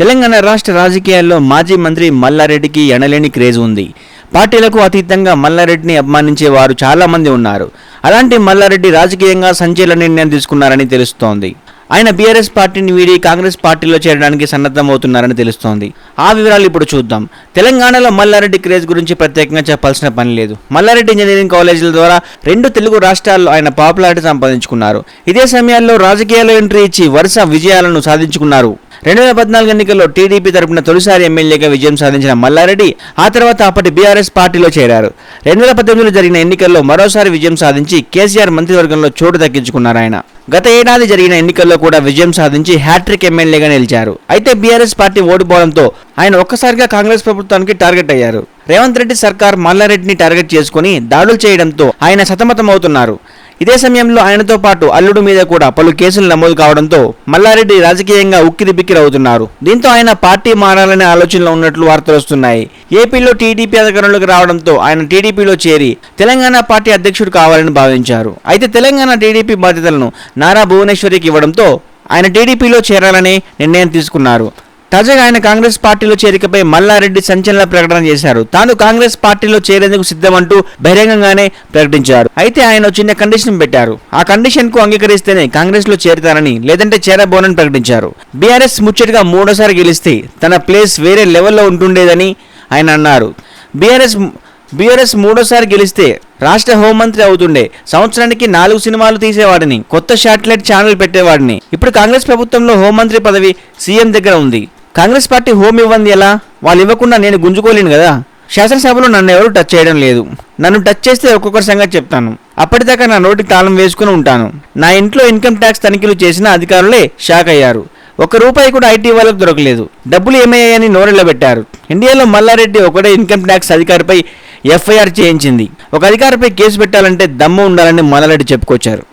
తెలంగాణ రాష్ట్ర రాజకీయాల్లో మాజీ మంత్రి మల్లారెడ్డికి ఎనలేని క్రేజ్ ఉంది. పార్టీలకు అతీతంగా మల్లారెడ్డిని అభిమానించే వారు చాలామంది ఉన్నారు. అలాంటి మల్లారెడ్డి రాజకీయంగా సంచలన నిర్ణయం తీసుకున్నారని తెలుస్తోంది. ఆయన బీఆర్ఎస్ పార్టీని వీడి కాంగ్రెస్ పార్టీలో చేరడానికి సన్నద్ధమవుతున్నారని తెలుస్తోంది. ఆ వివరాలు ఇప్పుడు చూద్దాం. తెలంగాణలో మల్లారెడ్డి క్రేజ్ గురించి ప్రత్యేకంగా చెప్పాల్సిన పని లేదు. మల్లారెడ్డి ఇంజనీరింగ్ కాలేజీల ద్వారా రెండు తెలుగు రాష్ట్రాల్లో ఆయన పాపులారిటీ సంపాదించుకున్నారు. ఇదే సమయాల్లో రాజకీయాల్లో ఎంట్రీ ఇచ్చి వరుస విజయాలను సాధించుకున్నారు. రెండు వేల పద్నాలుగు ఎన్నికల్లో టీడీపీ తరపున తొలిసారి ఎమ్మెల్యేగా విజయం సాధించిన మల్లారెడ్డి ఆ తర్వాత అప్పటి బీఆర్ఎస్ పార్టీలో చేరారు. రెండు వేల పద్దెనిమిదిలో జరిగిన ఎన్నికల్లో మరోసారి విజయం సాధించి కేసీఆర్ మంత్రివర్గంలో చోటు దక్కించుకున్నారు ఆయన. గత ఏడాది జరిగిన ఎన్నికల్లో కూడా విజయం సాధించి హ్యాట్రిక్ ఎమ్మెల్యేగా నిలిచారు. అయితే బీఆర్ఎస్ పార్టీ ఓడిపోవడంతో ఆయన ఒక్కసారిగా కాంగ్రెస్ ప్రభుత్వానికి టార్గెట్ అయ్యారు. రేవంత్ రెడ్డి సర్కార్ మల్లారెడ్డిని టార్గెట్ చేసుకుని దాడులు చేయడంతో ఆయన సతమతమవుతున్నారు. ఇదే సమయంలో ఆయనతో పాటు అల్లుడు మీద కూడా పలు కేసులు నమోదు కావడంతో మల్లారెడ్డి రాజకీయంగా ఉక్కిరి బిక్కిరి అవుతున్నారు. దీంతో ఆయన పార్టీ మారాలనే ఆలోచనలో ఉన్నట్లు వార్తలు వస్తున్నాయి. ఏపీలో టీడీపీ అధికారంలోకి రావడంతో ఆయన టీడీపీలో చేరి తెలంగాణ పార్టీ అధ్యక్షుడు కావాలని భావించారు. అయితే తెలంగాణ టీడీపీ బాధ్యతలను నారా భువనేశ్వరికి ఇవ్వడంతో ఆయన టీడీపీలో చేరాలనే నిర్ణయం తీసుకున్నారు. తాజాగా ఆయన కాంగ్రెస్ పార్టీలో చేరికపై మల్లారెడ్డి సంచలన ప్రకటన చేశారు. తాను కాంగ్రెస్ పార్టీలో చేరేందుకు సిద్ధమంటూ బహిరంగంగానే ప్రకటించారు. అయితే ఆయన చిన్న కండిషన్ పెట్టారు. ఆ కండిషన్కు అంగీకరిస్తేనే కాంగ్రెస్లో చేరుతారని లేదంటే చేరబోనని ప్రకటించారు. బీఆర్ఎస్ ముచ్చటగా మూడోసారి గెలిస్తే తన ప్లేస్ వేరే లెవెల్లో ఉంటుండేదని ఆయన అన్నారు. బీఆర్ఎస్ బీఆర్ఎస్ మూడోసారి గెలిస్తే రాష్ట్ర హోంమంత్రి అవుతుండే. సంవత్సరానికి నాలుగు సినిమాలు తీసేవాడిని కొత్త శాటిలైట్ ఛానల్ పెట్టేవాడిని. ఇప్పుడు కాంగ్రెస్ ప్రభుత్వంలో హోంమంత్రి పదవి సీఎం దగ్గర ఉంది. కాంగ్రెస్ పార్టీ హోమ్ ఇవ్వంది ఎలా? వాళ్ళు ఇవ్వకుండా నేను గుంజుకోలేను కదా. శాసనసభలో నన్ను ఎవరు టచ్ చేయడం లేదు. నన్ను టచ్ చేస్తే ఒక్కొక్కరి సంగతి చెప్తాను. అప్పటిదాకా నా నోటికి తాళం వేసుకుని ఉంటాను. నా ఇంట్లో ఇన్కమ్ ట్యాక్స్ తనిఖీలు చేసిన అధికారులే షాక్ అయ్యారు. ఒక రూపాయి కూడా ఐటీ వాళ్ళకు దొరకలేదు. డబ్బులు ఏమయ్యాయని నోరెళ్ళబెట్టారు ఇండియాలో మల్లారెడ్డి ఒకటే ఇన్కమ్ ట్యాక్స్ అధికారిపై ఎఫ్ఐఆర్ చేయించింది. ఒక అధికారిపై కేసు పెట్టాలంటే దమ్ము ఉండాలని మల్లారెడ్డి చెప్పుకొచ్చారు.